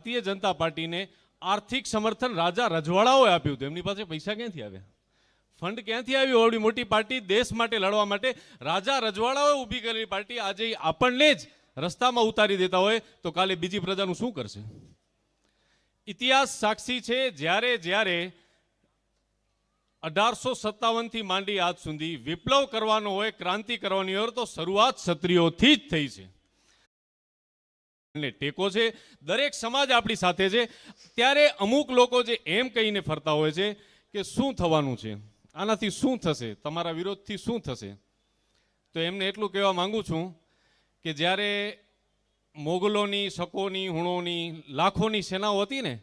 ભારતીય જનતા પાર્ટીને આર્થિક સમર્થન રાજા રજવાડાઓએ આપ્યું હતું. એમની પાસે પૈસા ક્યાંથી આવ્યા? ફંડ ક્યાંથી આવ્યું? આવડી મોટી પાર્ટી દેશ માટે લડવા માટે રાજા રજવાડાઓએ ઊભી કરેલી પાર્ટી. આજે આપણને જ રસ્તામાં ઉતારી દેતા હોય તો કાલે બીજી પ્રજાનું શું કરશે? ઇતિહાસ સાક્ષી છે, જ્યારે જ્યારે અઢારસો સત્તાવનથી માંડી આજ સુધી વિપ્લવ કરવાનો હોય, ક્રાંતિ કરવાની હોય, તો શરૂઆત ક્ષત્રિયોથી જ થઈ છે. ને ટેકો છે. દરેક સમાજ આપણી સાથે છે. ત્યારે અમુક લોકો જે એમ કહીને ફરતા હોય છે કે શું થવાનું છે? આનાથી શું થશે? તમારા વિરોધથી શું થશે? તો એમને એટલું કહેવા માંગુ છું કે જ્યારે મોગલોની, શકોની, હુણોની, લાખોની સેનાઓ હતી ને,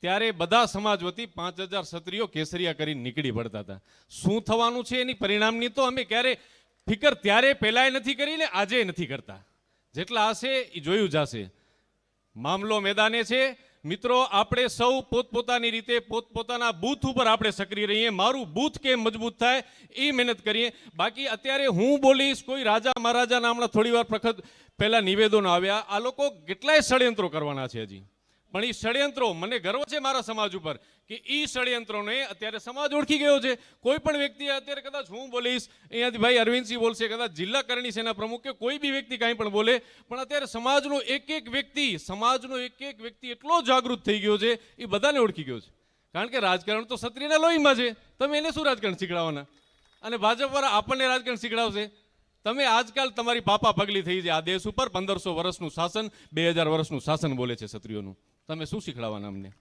ત્યારે બધા સમાજ વતી પાંચ હજાર ક્ષત્રિયો કેસરિયા કરીને નીકળી પડતા હતા. શું થવાનું છે? એની પરિણામની તો અમે ક્યારે ફિકર ત્યારે પહેલાંય નથી કરી ને આજે નથી કરતા. જેટલા હશે એ જોયું જશે. મામલો મેદાને છે. મિત્રો, આપણે સૌ પોતપોતાની રીતે પોતપોતાના બૂથ ઉપર આપણે સક્રિય રહીએ. મારું બૂથ કેમ મજબૂત થાય એ મહેનત કરીએ. બાકી અત્યારે હું બોલીશ, કોઈ રાજા મહારાજાના હમણાં થોડી વાર પ્રખત પહેલાં નિવેદનો આવ્યા. આ લોકો કેટલાય ષડયંત્રો કરવાના છે હજી. પણ એ ષડયંત્રો, મને ગર્વ છે મારા સમાજ ઉપર, કે એ ષડયંત્રોને અત્યારે સમાજ ઓળખી ગયો છે. કોઈ પણ વ્યક્તિ અત્યારે કદાચ હું બોલીશ, અહીંયાથી ભાઈ અરવિંદસિંહ બોલશે, કદાચ જિલ્લા કરણી સેના પ્રમુખ કે કોઈ બી વ્યક્તિ કાંઈ પણ બોલે, પણ અત્યારે સમાજનો એક એક વ્યક્તિ, સમાજનો એક એક વ્યક્તિ એટલો જાગૃત થઈ ગયો છે એ બધાને ઓળખી ગયો છે. કારણ કે રાજકારણ તો ક્ષત્રિયના લોહીમાં છે. તમે એને શું રાજકારણ શીખડાવવાના? અને ભાજપવાળા આપણને રાજકારણ શીખડાવશે? તમે આજકાલ તમારી પાપા પગલી થઈ છે આ દેશ ઉપર પંદરસો વર્ષનું શાસન, બે હજાર વર્ષનું શાસન બોલે છે ક્ષત્રિયોનું. તમે શું શીખડાવવાના અમને?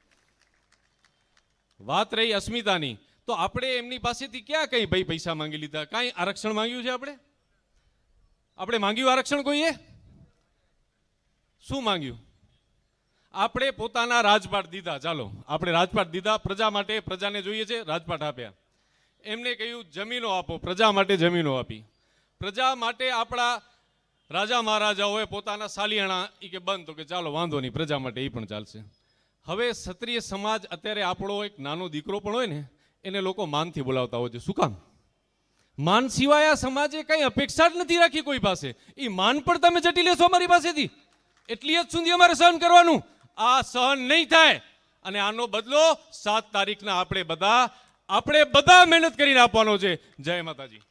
વાત રહી અસ્મિતાની. તો આપણે એમની પાસેથી ક્યાં કઈ ભાઈ પૈસા માંગી લીધા? કાંઈ આરક્ષણ માંગ્યું છે આપણે? આપણે માંગ્યું આરક્ષણ કોઈએ? શું માંગ્યું? આપણે પોતાના રાજપાટ દીધા. ચાલો, આપણે રાજપાટ દીધા. પ્રજા માટે પ્રજાને જોઈએ છે. રાજપાટ આપ્યા. એમને કહ્યું, જમીનો આપો. પ્રજા માટે જમીનો આપી. પ્રજા માટે આપણા રાજા મહારાજાઓએ પોતાના સાલિયાણા એ કે બંધ તો કે ચાલો વાંધો નહીં, પ્રજા માટે એ પણ ચાલશે. હવે ક્ષત્રિય સમાજ અત્યારે આપણો એક નાનો દીકરો પણ હોય ને, એને લોકો માનથી બોલાવતા હોય છે. શું કામ? માન સિવાય આ સમાજે કંઈ અપેક્ષા જ નથી રાખી કોઈ પાસે. એ માન પણ તમે જટી લેશો અમારી પાસેથી. એટલી જ સુધી અમારે સહન કરવાનું. આ સહન નહીં થાય. અને આનો બદલો સાત તારીખના આપણે બધા આપણે બધા મહેનત કરીને આપવાનો છે. જય માતાજી.